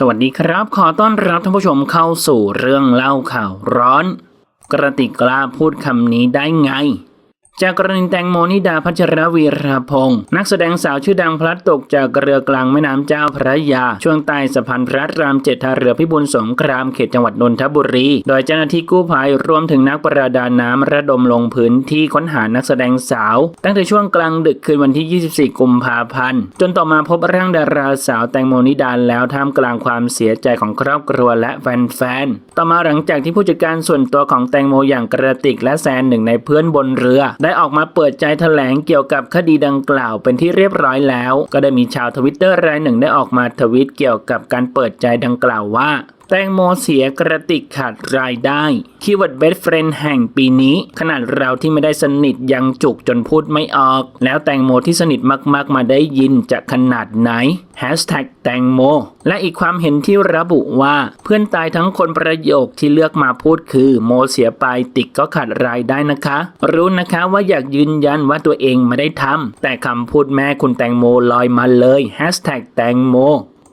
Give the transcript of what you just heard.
สวัสดีครับ ขอต้อนรับท่านผู้ชมเข้าสู่เรื่องเล่าข่าวร้อน กระติกกล้าพูดคำนี้ได้ไง จากกรณีแตงโมนิดาพัชรวีรพงศ์นักแสดงสาวชื่อดังพลัดตกจากเรือกลางแม่น้ำเจ้าพระยา ช่วงใต้สะพานพระรามเจ็ดท่าเรือพิบูลสงครามเขตจังหวัดนนทบุรี โดยเจ้าหน้าที่กู้ภัยรวมถึงนักประดาน้ำระดมลงพื้นที่ค้นหานักแสดงสาว ตั้งแต่ช่วงกลางดึกคืนวันที่ 24 กุมภาพันธ์ จนต่อมาพบร่างดาราสาวแตงโมนิดาแล้วท่ามกลางความเสียใจของครอบครัวและแฟนๆต่อมาหลังจากที่ผู้จัดการส่วนตัวของแตงโมอย่างกระติกและแซนหนึ่งในเพื่อนบนเรือไได้ออกมาเปิดใจแถลงเกี่ยวกับคดีดังกล่าวเป็นที่เรียบร้อยแล้ว ก็ได้มีชาวทวิตเตอร์รายหนึ่งได้ออกมาทวิตเกี่ยวกับการเปิดใจดังกล่าวว่า แตงโมเสียกระติกขาดรายได้ คีย์เวิร์ดเบสเฟรนแห่งปีนี้ ขนาดเราที่ไม่ได้สนิทยังจุกจนพูดไม่ออก แล้วแตงโมที่สนิทมากๆมาได้ยินจะขนาดไหน Hashtag แตงโมและอีกความเห็นที่ระบุว่าเพื่อนตายทั้งคนประโยคที่เลือกมาพูดคือ โมเสียไปติกก็ขาดรายได้นะคะ รู้นะคะว่าอยากยืนยันว่าตัวเองไม่ได้ทำแต่คำพูดแม่คุณแตงโมลอยมาเลย Hashtag แตงโม